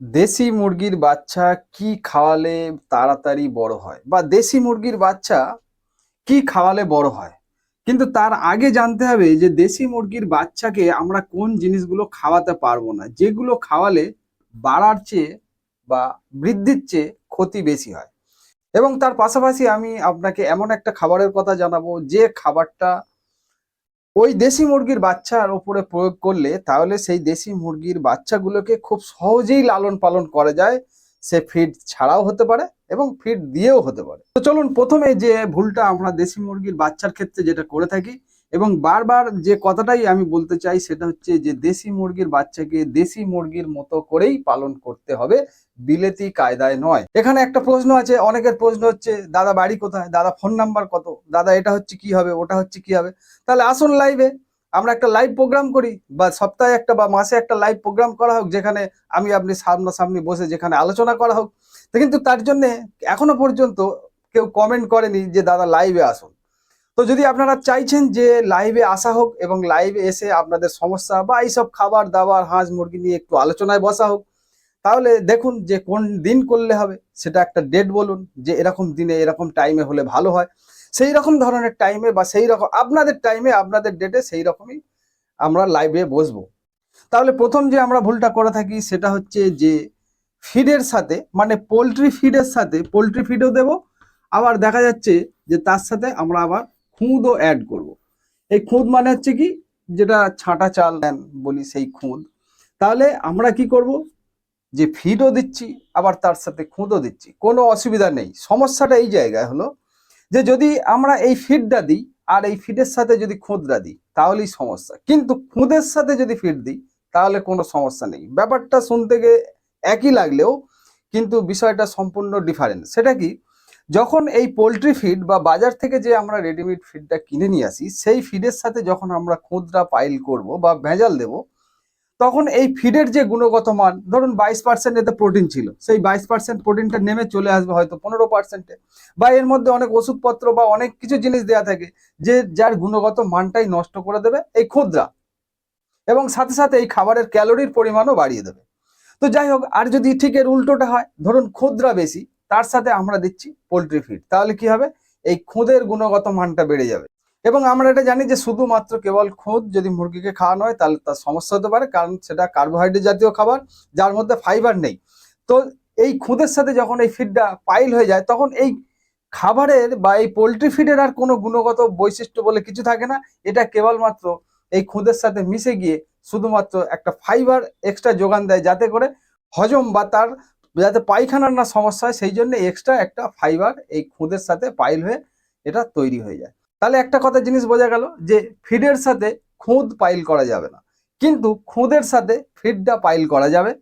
দেশি মুরগির বাচ্চা কি খাওয়ালে তাড়াতাড়ি বড় হয়? বা দেশি মুরগির বাচ্চা কি খাওয়ালে বড় হয়? কিন্তু তার আগে জানতে হবে যে দেশি মুরগির বাচ্চাকে আমরা কোন জিনিসগুলো খাওয়াতে পারব না, যেগুলো খাওয়ালে বাড়ার চেয়ে বা বৃদ্ধির চেয়ে ক্ষতি বেশি হয়। এবং তার পাশাপাশি আমি আপনাকে এমন একটা খাবারের কথা জানাব, যে খাবারটা ওই দেশি মুরগির বাচ্চার ওপরে প্রয়োগ করলে তাহলে সেই দেশি মুরগির বাচ্চাগুলোকে খুব সহজেই লালন পালন করা যায়। সে ফিড ছাড়াও হতে পারে এবং ফিড দিয়েও হতে পারে। তো চলুন প্রথমে যে ভুলটা আমরা দেশি মুরগির বাচ্চার ক্ষেত্রে যেটা করে থাকি এবং বারবার যে কথাটাই আমি বলতে চাই সেটা হচ্ছে যে দেশি মুরগির বাচ্চাকে দেশি মুরগির মতো করেই পালন করতে হবে বিলেতি কায়দায় নয়। এখানে একটা প্রশ্ন আছে, অনেকের প্রশ্ন হচ্ছে, দাদা বাড়ি কোথায়? দাদা ফোন নাম্বার কত? দাদা, এটা হচ্ছে কি হবে? ওটা হচ্ছে কি হবে? তাহলে আসুন লাইভে আমরা একটা লাইভ প্রোগ্রাম করি, বা সপ্তাহে একটা বা মাসে একটা লাইভ প্রোগ্রাম করা হোক, যেখানে আমি আপনি সামনাসামনি বসে যেখানে আলোচনা করা হোক। কিন্তু তার জন্যে এখনও পর্যন্ত কেউ কমেন্ট করেনি যে, দাদা লাইভে আসুন। তো যদি আপনারা চাইছেন যে লাইভে আসা হোক এবং লাইভে এসে আপনাদের সমস্যা বা এইসব খাবার দাবার, হাঁস মুরগি নিয়ে একটু আলোচনায় বসা হোক, তাহলে দেখুন যে কোন দিন করলে হবে সেটা একটা ডেট বলুন যে এরকম দিনে এরকম টাইমে হলে ভালো হয়। সেই রকম ধরনের টাইমে বা সেই রকম, আপনাদের টাইমে আপনাদের ডেটে সেই রকমই আমরা লাইভে বসবো। তাহলে প্রথম যে আমরা ভুলটা করে থাকি সেটা হচ্ছে যে ফিডের সাথে মানে পোলট্রি ফিডের সাথে পোলট্রি ফিডও দেব, আবার দেখা যাচ্ছে যে তার সাথে আমরা আবার খুঁদও অ্যাড করব। এই খুঁদ মানে হচ্ছে কি? যেটা ছাঁটা চাল দেন বলি সেই খুঁদ। তাহলে আমরা কি করব? যে ফিডও দিচ্ছি, আবার তার সাথে খুঁদও দিচ্ছি। কোনো অসুবিধা নেই। সমস্যাটা এই জায়গায় হলো যে যদি আমরা এই ফিডটা দিই, আর এই ফিডের সাথে যদি খুঁদটা দিই, তাহলেই সমস্যা। কিন্তু খুঁদের সাথে যদি ফিড দিই, তাহলে কোনো সমস্যা নেই। ব্যাপারটা শুনতে গিয়ে একই লাগলেও কিন্তু বিষয়টা সম্পূর্ণ ডিফারেন্ট সেটা কি? যখন এই পোলট্রি ফিড বা বাজার থেকে যে আমরা রেডিমেড ফিডটা কিনে নিয়ে আসি, সেই ফিডের সাথে যখন আমরা খুদরা পাইল করব বা ভেজাল দেব, তখন এই ফিডের যে গুণগত মান, ধরুন বাইশ পার্সেন্ট এতে প্রোটিন ছিল, সেই বাইশ পার্সেন্ট প্রোটিনটা নেমে চলে আসবে হয়তো পনেরো পার্সেন্টে বা এর মধ্যে অনেক ওষুধপত্র বা অনেক কিছু জিনিস দেওয়া থাকে যে যার গুণগত মানটাই নষ্ট করে দেবে এই ক্ষুদ্রা এবং সাথে সাথে এই খাবারের ক্যালোরির পরিমাণও বাড়িয়ে দেবে। তো যাই হোক, আর যদি ঠিক এর উল্টোটা হয়, ধরুন ক্ষুদ্রা বেশি তার সাথে আমরা দিচ্ছি পোলট্রি ফিড। তাহলে কি হবে? এই খুদের গুণগত মানটা বেড়ে যাবে। এবং আমরা এটা জানি যে শুধুমাত্র কেবল খুদ যদি মুরগিকে খাওয়ানো হয়, তাহলে তার সমস্যা হতে পারে, কারণ সেটা কার্বোহাইড্রেট জাতীয় খাবার, যার মধ্যে ফাইবার নেই। তো এই খুদের সাথে যখন এই ফিডটা পাইল হয়ে যায়, তখন এই খাবারের বা এই পোলট্রি ফিডের আর কোনো গুণগত বৈশিষ্ট্য বলে কিছু থাকে না। এটা কেবলমাত্র এই খুদের সাথে মিশে গিয়ে শুধুমাত্র একটা ফাইবার এক্সট্রা যোগান দেয়, যাতে করে হজম বা তার যাতে পায়খানার না সমস্যা হয়, সেই জন্য এক্সট্রা একটা ফাইবার এই খুঁদের সাথে পাইল হয়ে এটা তৈরি হয়ে যায়। তাহলে একটা কথা জিনিস বোঝা গেল যে ফিডের সাথে খুঁদ পাইল করা যাবে না। কিন্তু খুঁদের সাথে ফিডটা পাইল করা যাবে।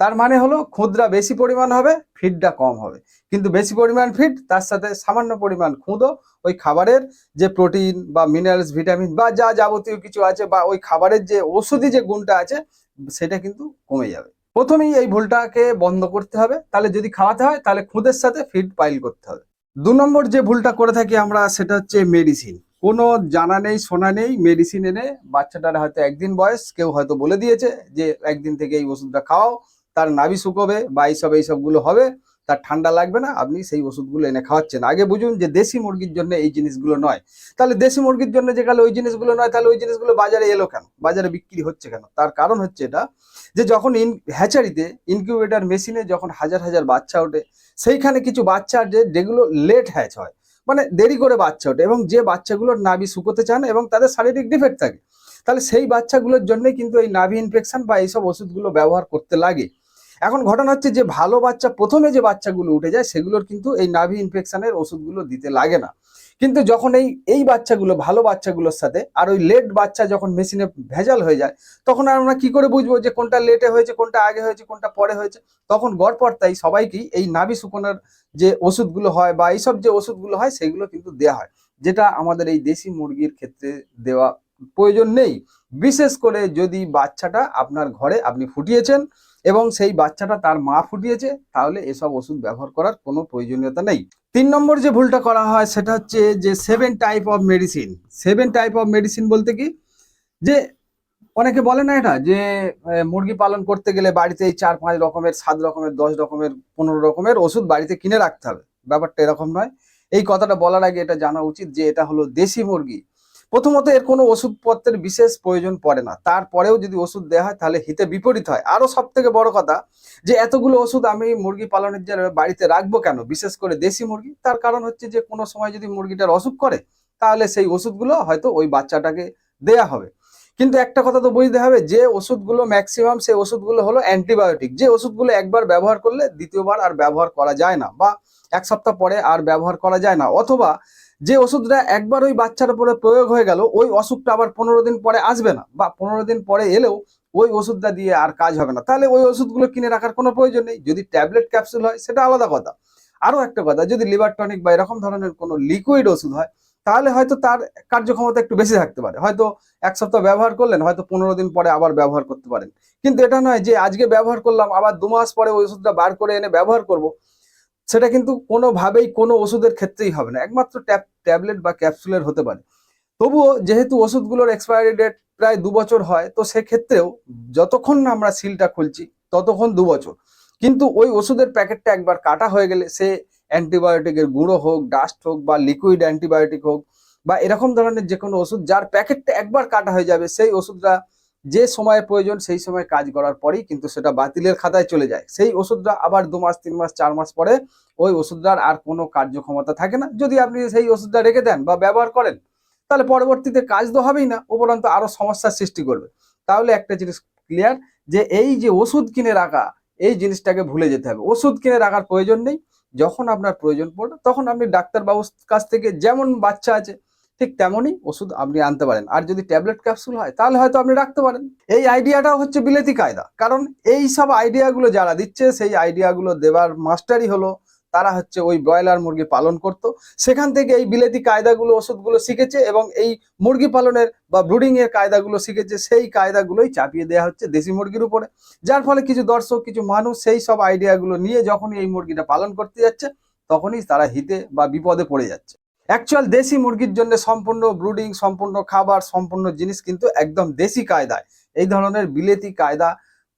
তার মানে হলো খুদরা বেশি পরিমাণ হবে ফিডটা কম হবে। কিন্তু বেশি পরিমাণ ফিড তার সাথে সামান্য পরিমাণ খুঁদও ওই খাবারের যে প্রোটিন বা মিনারেলস ভিটামিন বা যা যাবতীয় কিছু আছে বা ওই খাবারের যে ওষুধি যে গুণটা আছে, সেটা কিন্তু কমে যাবে। প্রথমেই এই ভুলটাকে বন্ধ করতে হবে। তাহলে যদি খাওয়াতে হয়, তাহলে খুদের সাথে ফিড পাইল করতে হবে। দু নম্বর যে ভুলটা করে থাকি আমরা, সেটা হচ্ছে মেডিসিন কোনো জানা নেই, শোনা নেই মেডিসিন এনে বাচ্চাটার হয়তো একদিন বয়স, কেউ হয়তো বলে দিয়েছে যে, একদিন থেকে এই ওষুধটা খাওয়াও তার নাভি শুকোবে বা এইসব, এইসবগুলো হবে। তার ঠান্ডা লাগবে না, আপনি সেই ওষুধগুলো এনে খাওয়াচ্ছেন। আগে বুঝুন যে দেশি মুরগির জন্য এই জিনিসগুলো নয়। তাহলে দেশি মুরগির জন্য যে গেলে ওই জিনিসগুলো নয়, তাহলে ওই জিনিসগুলো বাজারে এলো কেন? বাজারে বিক্রি হচ্ছে কেন? তার কারণ হচ্ছে এটা যে যখন ইন হ্যাচারিতে ইনকিউবেটার মেশিনে যখন হাজার হাজার বাচ্চা ওঠে, সেইখানে কিছু বাচ্চা যে যেগুলো লেট হ্যাচ হয় মানে দেরি করে বাচ্চা ওঠে এবং যে বাচ্চাগুলোর নাভি শুকোতে চান এবং তাদের শারীরিক ডিফেক্ট থাকে, তাহলে সেই বাচ্চাগুলোর জন্য কিন্তু এই নাভি ইনফেকশন বা এইসব ওষুধগুলো ব্যবহার করতে লাগে। এখন ঘটনা হচ্ছে যে ভালো বাচ্চা, প্রথমে যে বাচ্চাগুলো উঠে যায়, সেগুলোর কিন্তু এই নাভি ইনফেকশনের ওষুধগুলো দিতে লাগে না। কিন্তু যখন এই এই বাচ্চাগুলো, ভালো বাচ্চাগুলোর সাথে আর ওই লেট বাচ্চা যখন মেশিনে ভেজাল হয়ে যায়, তখন আমরা কি করে বুঝব যে কোনটা লেটে হয়েছে, কোনটা আগে হয়েছে, কোনটা পরে হয়েছে? তখন গড়পড়তাই সবাইকেই এই নাভি শুকোনোর যে ওষুধগুলো হয় বা এইসব যে ওষুধগুলো হয়, সেগুলো কিন্তু দেওয়া হয়। যেটা আমাদের এই দেশি মুরগির ক্ষেত্রে দেওয়া প্রয়োজন নেই। বিশেষ করে যদি বাচ্চাটা আপনার ঘরে আপনি ফুটিয়েছেন এবং সেই বাচ্চাটা তার মা ফুটিয়েছে, তাহলে এসব ওষুধ ব্যবহার করার কোনো প্রয়োজনীয়তা নেই। তিন নম্বর যে ভুলটা করা হয়, সেটা হচ্ছে যে seven type of medicine seven type of medicine বলতে কি? যে অনেকে বলে না এটা? যে মুরগি পালন করতে গেলে বাড়িতে এই চার পাঁচ রকমের, সাত রকমের, দশ রকমের, পনেরো রকমের ওষুধ বাড়িতে কিনে রাখতে হবে। ব্যাপারটা এরকম নয়। এই কথাটা বলার আগে এটা জানা উচিত যে এটা হলো দেশি মুরগি। প্রথমত এর কোনো ওষুধপত্রের বিশেষ প্রয়োজন পড়ে না। তারপরেও যদি ওষুধ দেওয়া হয়, তাহলে হিতে বিপরীত হয়। আরও সব থেকে বড় কথা, যে এতগুলো ওষুধ আমি মুরগি পালনের জন্য বাড়িতে রাখব কেন? বিশেষ করে দেশি মুরগি। তার কারণ হচ্ছে যে, কোনো সময় যদি মুরগিটার অসুখ করে, তাহলে সেই ওষুধগুলো হয়তো ওই বাচ্চাটাকে দেয়া হবে। কিন্তু একটা কথা তো বুঝতে হবে, যে ওষুধগুলো ম্যাক্সিমাম সেই ওষুধগুলো হলো অ্যান্টিবায়োটিক। যে ওষুধগুলো একবার ব্যবহার করলে দ্বিতীয়বার আর ব্যবহার করা যায় না, বা এক সপ্তাহ পরে আর ব্যবহার করা যায় না, অথবা যে ওষুধটা একবার ওই বাচ্চার উপরে প্রয়োগ হয়ে গেল, ওই অসুখটা আবার পনেরো দিন পরে আসবে না, বা পনেরো দিন পরে এলেও ওই ওষুধটা দিয়ে আর কাজ হবে না। তাহলে ওই ওষুধগুলো কিনে রাখার কোনো প্রয়োজন নেই। যদি ট্যাবলেট ক্যাপসুল হয়, সেটা আলাদা কথা। আরও একটা কথা, যদি লিভার টনিক বা এরকম ধরনের কোনো লিকুইড ওষুধ হয়, তাহলে হয়তো তার কার্যক্ষমতা একটু বেশি থাকতে পারে। হয়তো এক সপ্তাহ ব্যবহার করলেন, হয়তো পনেরো দিন পরে আবার ব্যবহার করতে পারেন। কিন্তু এটা নয় যে আজকে ব্যবহার করলাম, আবার দু মাস পরে ওই ওষুধটা বার করে এনে ব্যবহার করব। সেটা কিন্তু কোনোভাবেই কোনো ওষুধের ক্ষেত্রেই হবে না। একমাত্র ট্যাব, ট্যাবলেট বা ক্যাপসুলের হতে পারে। তবুও যেহেতু ওষুধগুলোর এক্সপায়ারি ডেট প্রায় দু বছর হয়, তো সেক্ষেত্রেও যতক্ষণ না আমরা সিলটা খুলছি, ততক্ষণ দু বছর। কিন্তু ওই ওষুধের প্যাকেটটা একবার কাটা হয়ে গেলে, সে অ্যান্টিবায়োটিকের গুঁড়ো হোক ডাস্ট হোক বা লিকুইড অ্যান্টিবায়োটিক হোক বা এরকম ধরনের যে কোনো ওষুধ, যার প্যাকেটটা একবার কাটা হয়ে যাবে, সেই ওষুধটা যে সময়ে প্রয়োজন সেই সময় কাজ করার পরেই কিন্তু সেটা বাতিলের খাতায় চলে যায়। সেই ওষুধটা আবার দু মাস, তিন মাস, চার মাস পরে ওই ওষুধটার আর কোনো কার্যক্ষমতা থাকে না। যদি আপনি সেই ওষুধটা রেখে দেন বা ব্যবহার করেন, তাহলে পরবর্তীতে কাজ তো হবেই না, উপরন্ত আরও সমস্যার সৃষ্টি করবে। তাহলে একটা জিনিস ক্লিয়ার যে এই যে ওষুধ কিনে রাখা, এই জিনিসটাকে ভুলে যেতে হবে। ওষুধ কিনে রাখার প্রয়োজন নেই। যখন আপনার প্রয়োজন পড়বে, তখন আপনি ডাক্তারবাবুর কাছ থেকে যেমন বাচ্চা আছে ঠিক তেমনই ওষুধ আপনি আনতে পারেন। আর যদি ট্যাবলেট ক্যাপসুল হয়, তাহলে হয়তো আপনি রাখতে পারেন। এই আইডিয়াটাও হচ্ছে বিলেতি কায়দা। কারণ এই সব আইডিয়াগুলো যারা দিচ্ছে, সেই আইডিয়াগুলো দেবার মাস্টারই হলো, তারা হচ্ছে ওই ব্রয়লার মুরগি পালন করত। সেখান থেকে এই বিলেতি কায়দাগুলো ওষুধগুলো শিখেছে এবং এই মুরগি পালনের বা ব্রুডিং এর কায়দাগুলো শিখেছে, সেই কায়দাগুলোই চাপিয়ে দেওয়া হচ্ছে দেশি মুরগির উপরে। যার ফলে কিছু দর্শক, কিছু মানুষ সেই সব আইডিয়াগুলো নিয়ে যখনই এই মুরগিটা পালন করতে যাচ্ছে, তখনই তারা হিতে বা বিপদে পড়ে যাচ্ছে। অ্যাকচুয়াল দেশি মুরগির জন্য সম্পূর্ণ ব্রুডিং সম্পূর্ণ খাবার, সম্পূর্ণ জিনিস কিন্তু একদম দেশি কায়দায়। এই ধরনের বিলেতি কায়দা,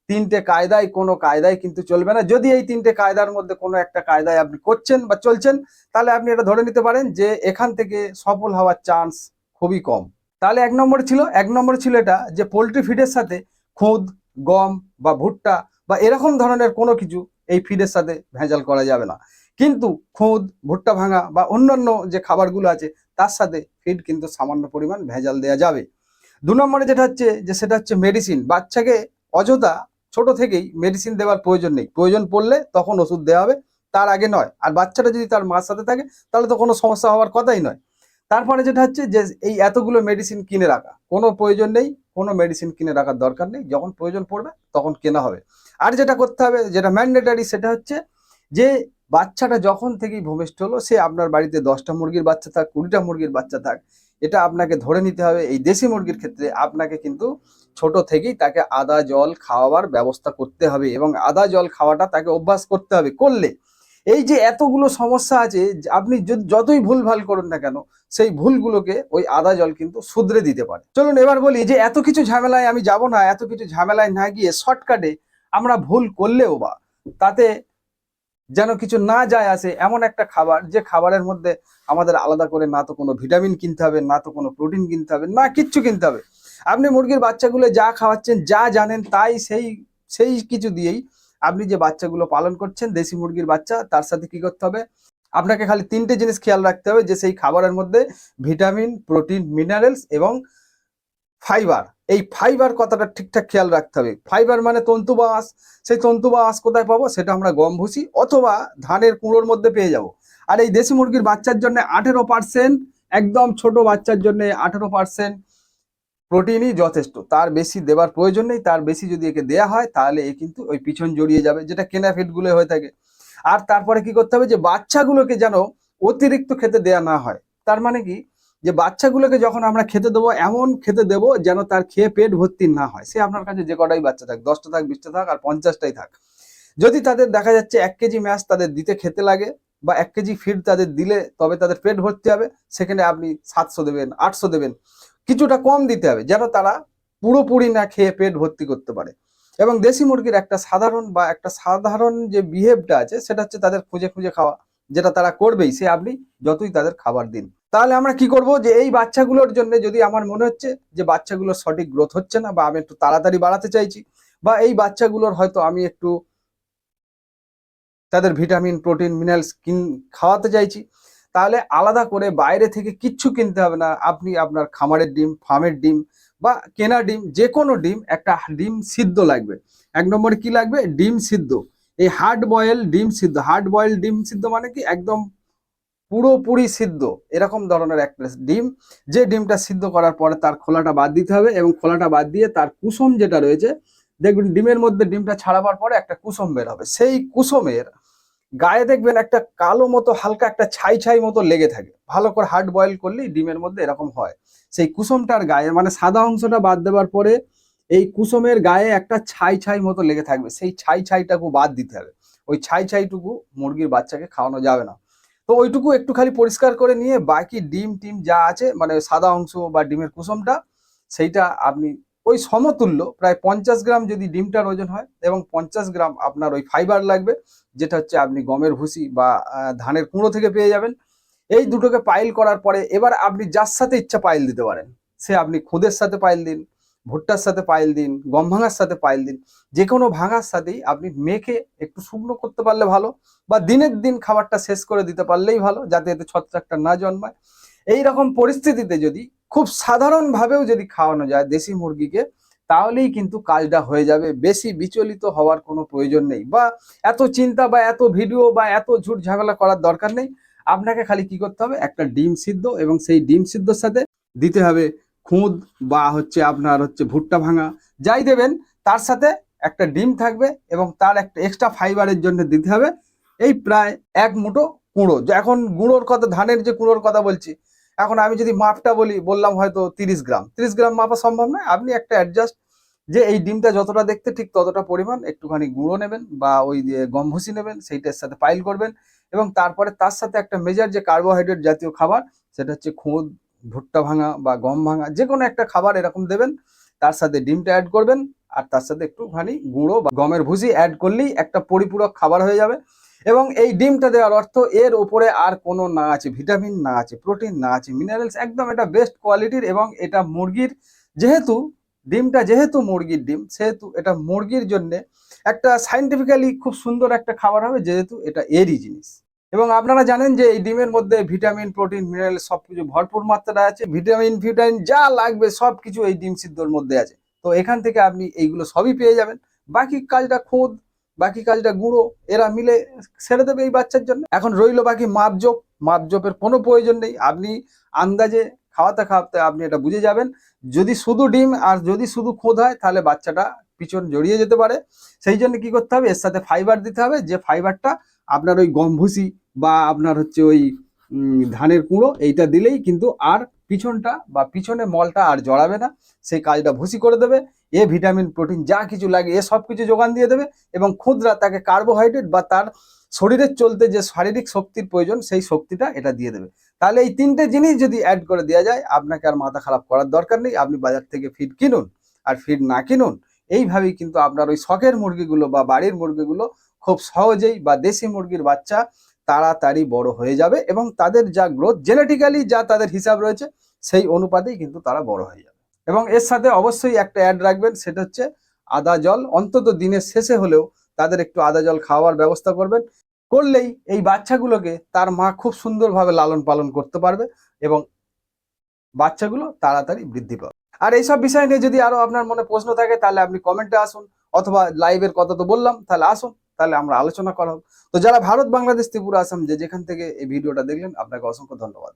তিনটে কায়দায়, কোনো কায়দায় কিন্তু চলবে না। যদি এই তিনটে কায়দার মধ্যে কোনো একটা কায়দায় আপনি করছেন বা চলছেন, তাহলে আপনি এটা ধরে নিতে পারেন যে এখান থেকে সফল হওয়ার চান্স খুবই কম। তাহলে এক নম্বর ছিল, এক নম্বর ছিল এটা যে পোলট্রি ফিডের সাথে খুদ, গম বা ভুট্টা বা এরকম ধরনের কোনো কিছু এই ফিডের সাথে ভেজাল করা যাবে না। কিন্তু খুদ, ভুট্টা ভাঙা বা অন্যান্য যে খাবারগুলো আছে, তার সাথে ফিড কিন্তু সামান্য পরিমাণ ভেজাল দেওয়া যাবে। দু নম্বরে যেটা হচ্ছে যে, সেটা হচ্ছে মেডিসিন বাচ্চাকে অযথা ছোট থেকেই মেডিসিন দেওয়ার প্রয়োজন নেই। প্রয়োজন পড়লে তখন ওষুধ দেওয়া হবে, তার আগে নয়। আর বাচ্চাটা যদি তার মার সাথে থাকে, তাহলে তো কোনো সমস্যা হওয়ার কথাই নয়। তারপরে যেটা হচ্ছে যে, এই এতগুলো মেডিসিন কিনে রাখা। কোনো প্রয়োজন নেই, কোনো মেডিসিন কিনে রাখার দরকার নেই। যখন প্রয়োজন পড়বে, তখন কেনা হবে। আর যেটা করতে হবে, যেটা ম্যান্ডেটারি সেটা হচ্ছে যে বাচ্চাটা যখন থেকেই ভূমিষ্ঠ হলো, সে আপনার বাড়িতে দশটা মুরগির বাচ্চা থাক, কুড়িটা মুরগির বাচ্চা থাক, এটা আপনাকে ধরে নিতে হবে। এই দেশি মুরগির ক্ষেত্রে আপনাকে কিন্তু ছোট থেকেই তাকে আদা, জল খাওয়াবার ব্যবস্থা করতে হবে এবং আদা, জল খাওয়াটা তাকে অভ্যাস করতে হবে করলে। এই যে এতগুলো সমস্যা আছে, আপনি যতই ভুল ভালো করুন না কেন, সেই ভুলগুলোকে ওই আদা, জল কিন্তু শুধরে দিতে পারে। চলুন এবার বলি যে এত কিছু ঝামেলায় আমি যাব না, এত কিছু ঝামেলায় না গিয়ে শর্টকাটে আমরা ভুল করলেও বা তাতে যেন কিছু না যায় আসে এমন একটা খাবার, যে খাবারের মধ্যে আমাদের আলাদা করে না তো কোনো ভিটামিন কিনতে হবে, না তো কোনো প্রোটিন কিনতে হবে, না কিচ্ছু কিনতে হবে। আপনি মুরগির বাচ্চাগুলো যা খাওয়াচ্ছেন, যা জানেন তাই সেই সেই কিছু দিয়েই আপনি যে বাচ্চাগুলো পালন করছেন, দেশি মুরগির বাচ্চা, তার সাথে কি করতে হবে? আপনাকে খালি তিনটে জিনিস খেয়াল রাখতে হবে, যে সেই খাবারের মধ্যে ভিটামিন, প্রোটিন, মিনারেলস এবং ফাইবার। এই ফাইবার কথাটা ঠিকঠাক খেয়াল রাখতে হবে। ফাইবার মানে তন্তু বা আঁশ। সেই তন্তু বা আঁশ কোথায় পাবো? সেটা আমরা গম ভুসি অথবা ধানের কুঁড়োর মধ্যে পেয়ে যাব। আর এই দেশি মুরগির বাচ্চার জন্য আঠেরো পার্সেন্ট একদম ছোট বাচ্চার জন্য আঠেরো পার্সেন্ট প্রোটিনই যথেষ্ট। তার বেশি দেবার প্রয়োজন নেই। তার বেশি যদি একে দেয়া হয়, তাহলে এ কিন্তু ওই পিছন জড়িয়ে যাবে, যেটা কেনা ফিডগুলো হয়ে থাকে। আর তারপরে কি করতে হবে? যে বাচ্চাগুলোকে যেন অতিরিক্ত খেতে দেয়া না হয়। তার মানে কি? যে বাচ্চাগুলোকে যখন আমরা খেতে দেবো, এমন খেতে দেবো যেন তার খেয়ে পেট ভর্তি না হয়। সে আপনার কাছে যে কটাই বাচ্চা থাক, দশটা থাক, বিশটা থাক আর পঞ্চাশটাই থাক। যদি তাদের দেখা যাচ্ছে এক কেজি ম্যাচ তাদের দিতে খেতে লাগে বা এক কেজি ফিড তাদের দিলে তবে তাদের পেট ভর্তি হবে, সেখানে আপনি সাতশো দেবেন, আটশো দেবেন। কিছুটা কম দিতে হবে যেন তারা পুরোপুরি না খেয়ে পেট ভর্তি করতে পারে। এবং দেশি মুরগির একটা সাধারণ বা একটা সাধারণ যে বিহেভটা আছে, সেটা হচ্ছে তাদের খুঁজে খুঁজে খাওয়া, যেটা তারা করবেই, সে আপনি যতই তাদের খাবার দিন। তাহলে আমরা কি করব যে এই বাচ্চাগুলোর জন্য যদি আমার মনে হচ্ছে যে বাচ্চাগুলোর সঠিক গ্রোথ হচ্ছে না বা আমি একটু তাড়াতাড়ি বাড়াতে চাইছি বা এই বাচ্চাগুলোর হয়তো আমি একটু তাদের ভিটামিন প্রোটিন মিনারেলস কিন, খাওয়াতে চাইছি, তাহলে আলাদা করে বাইরে থেকে কিচ্ছু কিনতে হবে না। আপনি আপনার খামারের ডিম, ফার্মের ডিম বা কেনা ডিম যে কোনো ডিম, একটা ডিম সিদ্ধ লাগবে। এক নম্বরে কি লাগবে? ডিম সিদ্ধ। এই হার্ড বয়েল ডিম সিদ্ধ। হার্ড বয়েল ডিম সিদ্ধ মানে কি? একদম পুরোপুরি সিদ্ধ, এরকম ধরনের এক একটা ডিম। যে ডিমটা সিদ্ধ করার পরে তার খোলাটা বাদ দিতে হবে এবং খোলাটা বাদ দিয়ে তার কুসুম যেটা রয়েছে, দেখবেন ডিমের মধ্যে ডিমটা ছাড়াবার পরে একটা কুসুম বের হবে। সেই কুসুমের গায়ে দেখবেন একটা কালো মতো, হালকা একটা ছাই ছাই মতো লেগে থাকে। ভালো করে হার্ড বয়েল করলেই ডিমের মধ্যে এরকম হয়। সেই কুসুমটার গায়ে মানে সাদা অংশটা বাদ দেওয়ার পরে এই কুসুমের গায়ে একটা ছাই ছাই মতো লেগে থাকবে। সেই ছাই ছাইটাকে বাদ দিতে হবে। ওই ছাই ছাইটুকু মুরগির বাচ্চাকে খাওয়ানো যাবে না। তো ওইটুকু একটু খালি পরিষ্কার করে নিয়ে বাকি ডিম টিম যা আছে মানে সাদা অংশ বা ডিমের কুসুমটা, সেইটা আপনি ওই সমতুল্য প্রায় পঞ্চাশ গ্রাম যদি ডিমটার ওজন হয় এবং পঞ্চাশ গ্রাম আপনার ওই ফাইবার লাগবে, যেটা হচ্ছে আপনি গমের ভুসি বা ধানের কুঁড়ো থেকে পেয়ে যাবেন। এই দুটোকে পাইল করার পরে এবার আপনি যার সাথে ইচ্ছা পাইল দিতে পারেন, সে আপনি খুদের সাথে পাইল দিন। ভুট্টার সাথে পাইল দিন, গম ভাঙার সাথে পাইল দিন যে কোনো ভাঙার সাথেই আপনি মেখে একটু শুকনো করতে পারলে ভালো বা দিনের দিন খাবারটা শেষ করে দিতে পারলেই ভালো, যাতে এতে ছত্রাকটা না জন্মায়। এই রকম পরিস্থিতিতে যদি খুব সাধারণভাবেও যদি খাওয়ানো যায় দেশি মুরগিকে, তাহলেই কিন্তু কাজটা হয়ে যাবে। বেশি বিচলিত হওয়ার কোনো প্রয়োজন নেই বা এত চিন্তা বা এত ভিডিও বা এত ঝুট ঝামেলা করার দরকার নেই। আপনাকে খালি কি করতে হবে? একটা ডিম সিদ্ধ এবং সেই ডিম সিদ্ধর সাথে দিতে হবে খুদ বা হচ্ছে আপনার হচ্ছে ভুট্টা ভাঙা যাই দেবেন, তার সাথে একটা ডিম থাকবে এবং তার একটা এক্সট্রা ফাইবারের জন্য দিতে হবে। এই প্রায় এক মুঠো কুঁড়ো। এখন গুঁড়োর কথা, ধানের যে কুঁড়োর কথা বলছি, এখন আমি যদি মাপটা বলি, বললাম হয়তো তিরিশ গ্রাম। তিরিশ গ্রাম মাপা সম্ভব নয়। আপনি একটা অ্যাডজাস্ট যে এই ডিমটা যতটা দেখতে ঠিক ততটা পরিমাণ একটুখানি গুঁড়ো নেবেন বা ওই গম ভুসি নেবেন, সেইটার সাথে পাইল করবেন এবং তারপরে তার সাথে একটা মেজার যে কার্বোহাইড্রেট জাতীয় খাবার, সেটা হচ্ছে খুদ ভুট্টা ভাঙা বা গম ভাঙা যে কোনো একটা খাবার এরকম দেবেন, তার সাথে ডিমটা অ্যাড করবেন, আর তার সাথে একটুখানি গুঁড়ো বা গমের ভুসি অ্যাড করলেই একটা পরিপূরক খাবার হয়ে যাবে। এবং এই ডিমটা দেওয়ার অর্থ, এর উপরে আর কোনো না আছে, ভিটামিন না আছে, প্রোটিন না আছে মিনারেলস একদম এটা বেস্ট কোয়ালিটির এবং এটা মুরগির যেহেতু, ডিমটা যেহেতু মুরগির ডিম, সেহেতু এটা মুরগির জন্যে একটা সাইন্টিফিক্যালি খুব সুন্দর একটা খাবার হবে, যেহেতু এটা এরই জিনিস। এবং আপনারা জানেন যে এই ডিমের মধ্যে ভিটামিন, প্রোটিন, মিনারেল সবকিছু ভরপুর মাত্রায় আছে। ভিটামিন ভিটামিন যা লাগবে সব কিছু এই ডিম সিদ্ধর মধ্যে আছে। তো এখান থেকে আপনি এইগুলো সবই পেয়ে যাবেন। বাকি কাজটা খুদ, বাকি কাজটা গুঁড়ো, এরা মিলে ছেড়ে দেবে এই বাচ্চার জন্য। এখন রইল বাকি মাপজোপ। মাপজোপের কোনো প্রয়োজন নেই। আপনি আন্দাজে খাওয়াতে খাওয়াতে আপনি এটা বুঝে যাবেন। যদি শুধু ডিম আর যদি শুধু খোদ হয়, তাহলে বাচ্চাটা পিছন জড়িয়ে যেতে পারে। সেই জন্য কি করতে হবে? এর সাথে ফাইবার দিতে হবে। যে ফাইবারটা আপনার ওই গম ভুসি বা আপনার হচ্ছে ওই ধানের কুঁড়ো, এইটা দিলেই কিন্তু আর পিছনটা বা পিছনে মলটা আর জড়াবে না। সেই কাজটা ভুসি করে দেবে। এ ভিটামিন প্রোটিন যা কিছু লাগে, এ সব কিছু যোগান দিয়ে দেবে এবং ক্ষুদ্রা তাকে কার্বোহাইড্রেট বা তার শরীরের চলতে যে শারীরিক শক্তির প্রয়োজন, সেই শক্তিটা এটা দিয়ে দেবে। তাহলে এই তিনটে জিনিস যদি অ্যাড করে দেওয়া যায়, আপনাকে আর মাথা খারাপ করার দরকার নেই। আপনি বাজার থেকে ফিড কিনুন আর ফিড না কিনুন এইভাবেই কিন্তু আপনার ওই শখের মুরগিগুলো বা বাড়ির মুরগিগুলো খুব সহজেই বা দেশি মুরগির বাচ্চা তাড়াতাড়ি বড় হয়ে যাবে এবং তাদের যা গ্রোথ জেনেটিক্যালি যা তাদের হিসাব রয়েছে সেই অনুপাতেই কিন্তু তারা বড় হয়ে যাবে। এবং এর সাথে অবশ্যই একটা অ্যাড রাখবেন, সেটা হচ্ছে আদা জল। অন্তত দিনের শেষে হলেও তাদের একটু আদা জল খাওয়ার ব্যবস্থা করবেন। করলেই এই বাচ্চাগুলোকে তার মা খুব সুন্দরভাবে লালন পালন করতে পারবে এবং বাচ্চাগুলো তাড়াতাড়ি বৃদ্ধি পাবে। আর এইসব বিষয় নিয়ে যদি আরও আপনার মনে প্রশ্ন থাকে, তাহলে আপনি কমেন্টে আসুন, অথবা লাইভের কথা তো বললাম, তাহলে আসুন, তাহলে আমরা আলোচনা করা হোক। তো যারা ভারত, বাংলাদেশ, ত্রিপুরা, আসাম, যে যেখান থেকে এই ভিডিওটা দেখলেন, আপনাকে অসংখ্য ধন্যবাদ।